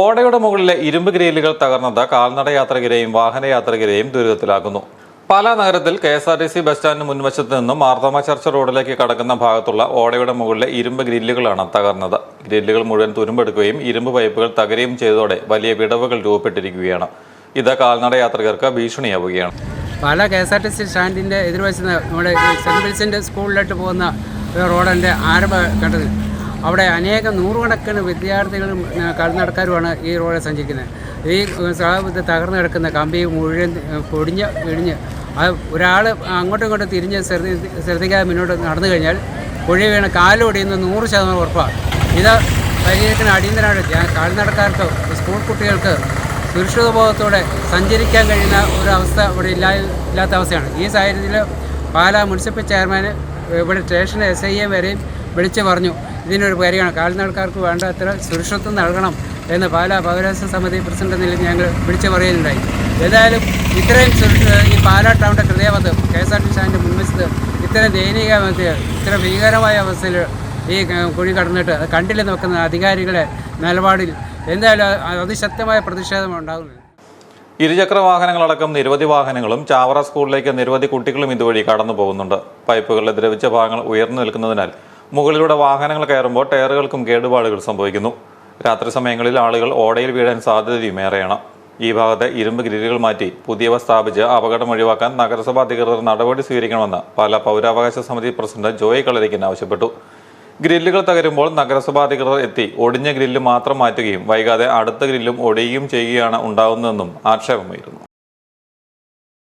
ഓടയുടെ മുകളിലെ ഇരുമ്പ് ഗ്രില്ലുകൾ തകർന്നത് കാൽനട യാത്രികരെയും വാഹനയാത്രികരെയും ദുരിതത്തിലാക്കുന്നു. പല നഗരത്തിൽ K S R T C bus സ്റ്റാൻഡിന് മുൻവശത്ത് നിന്നും മാർത്തോമ ചർച്ച റോഡിലേക്ക് കടക്കുന്ന ഭാഗത്തുള്ള ഓടയുടെ മുകളിലെ ഇരുമ്പ് ഗ്രില്ലുകളാണ് തകർന്നത്. ഗ്രില്ലുകൾ മുഴുവൻ തുരുമ്പെടുക്കുകയും ഇരുമ്പ് പൈപ്പുകൾ തകരുകയും ചെയ്തതോടെ വലിയ വിടവുകൾ രൂപപ്പെട്ടിരിക്കുകയാണ്. ഇത് കാൽനട യാത്രികർക്ക് ഭീഷണിയാവുകയാണ്. പല K S R T C സ്റ്റാൻഡിന്റെ എതിർവശത്ത് നമ്മുടെ സെന്റ് വിൽസന്റെ സ്കൂളിലോട്ട് പോകുന്ന റോഡിന്റെ ആരംഭ ഘട്ടത്തിൽ അവിടെ അനേകം നൂറുകണക്കിന് വിദ്യാർത്ഥികളും കടന്നടക്കാരുമാണ് ഈ റോഡിൽ സഞ്ചരിക്കുന്നത്. ഈ ഇത് തകർന്നു കിടക്കുന്ന കമ്പി മുഴുവൻ പൊടിഞ്ഞ് ഇടിഞ്ഞ് അത് ഒരാൾ അങ്ങോട്ടും ഇങ്ങോട്ടും തിരിഞ്ഞ് ശ്രദ്ധി ശ്രദ്ധിക്കാതെ മുന്നോട്ട് നടന്നു കഴിഞ്ഞാൽ കുഴി വീണ കാലൊടിയുന്ന നൂറ് ശതമാനം ഉറപ്പാണ് ഇത് പരിഹരിക്കുന്ന അടിയന്തരമായിട്ട് കാൽനടക്കാർക്ക് സ്കൂൾ കുട്ടികൾക്ക് സുരക്ഷിതബോധത്തോടെ സഞ്ചരിക്കാൻ കഴിയുന്ന ഒരു അവസ്ഥ ഇവിടെ ഇല്ലാ ഇല്ലാത്ത അവസ്ഥയാണ്. ഈ സാഹചര്യത്തിൽ പാലാ മുനിസിപ്പൽ ചെയർമാൻ ഇവിടെ സ്റ്റേഷൻ എസ് ഐ എ വരെയും വിളിച്ചു പറഞ്ഞു. ഇതിനൊരു പരിഗണന. കാൽനടക്കാർക്ക് വേണ്ട അത്ര സുരക്ഷിതത്വം നൽകണം എന്ന് പാലാ പൗരാസ സമിതി പ്രസിഡന്റ് നിലയിൽ ഞങ്ങൾ വിളിച്ചു പറയുന്നുണ്ടായി ഏതായാലും ഇത്രയും ഈ പാലാ ടൗണിന്റെ ഹൃദയപഥം കെ എസ് ആർ ടി സ്റ്റാൻഡിന്റെ മുൻവശത്ത് ഇത്രയും ദയനീയ ഇത്ര ഭീകരമായ അവസ്ഥയിൽ ഈ കുഴി കടന്നിട്ട് അത് കണ്ടില്ലെന്ന് വെക്കുന്ന അധികാരികളെ നിലപാടിൽ എന്തായാലും അതിശക്തമായ പ്രതിഷേധം ഉണ്ടാകുന്നത് ഇരുചക്ര വാഹനങ്ങളടക്കം നിരവധി വാഹനങ്ങളും ചാവറ സ്കൂളിലേക്ക് നിരവധി കുട്ടികളും ഇതുവഴി കടന്നു പോകുന്നുണ്ട് പൈപ്പുകളിലെ ദ്രവിച്ച ഭാഗങ്ങൾ ഉയർന്നു നിൽക്കുന്നതിനാൽ മുകളിലൂടെ വാഹനങ്ങൾ കയറുമ്പോൾ ടയറുകൾക്കും കേടുപാടുകൾ സംഭവിക്കുന്നു. രാത്രി സമയങ്ങളിൽ ആളുകൾ ഓടയിൽ വീഴാൻ സാധ്യതയും ഏറെയാണ്. ഈ ഭാഗത്തെ ഇരുമ്പ് ഗ്രില്ലുകൾ മാറ്റി പുതിയവ സ്ഥാപിച്ച് അപകടം ഒഴിവാക്കാൻ നഗരസഭാ അധികൃതർ നടപടി സ്വീകരിക്കണമെന്ന് പാലാ പൗരാവകാശ സമിതി പ്രസിഡന്റ് ജോയ് കളരിക്കൻ ആവശ്യപ്പെട്ടു. ഗ്രില്ലുകൾ തകരുമ്പോൾ നഗരസഭാ അധികൃതർ എത്തി. ഒടിഞ്ഞ ഗ്രില്ല് മാത്രം മാറ്റുകയും വൈകാതെ അടുത്ത ഗ്രില്ലും ഒടിയുകയും ചെയ്യുകയാണ് ഉണ്ടാകുന്നതെന്നും ആക്ഷേപമായിരുന്നു.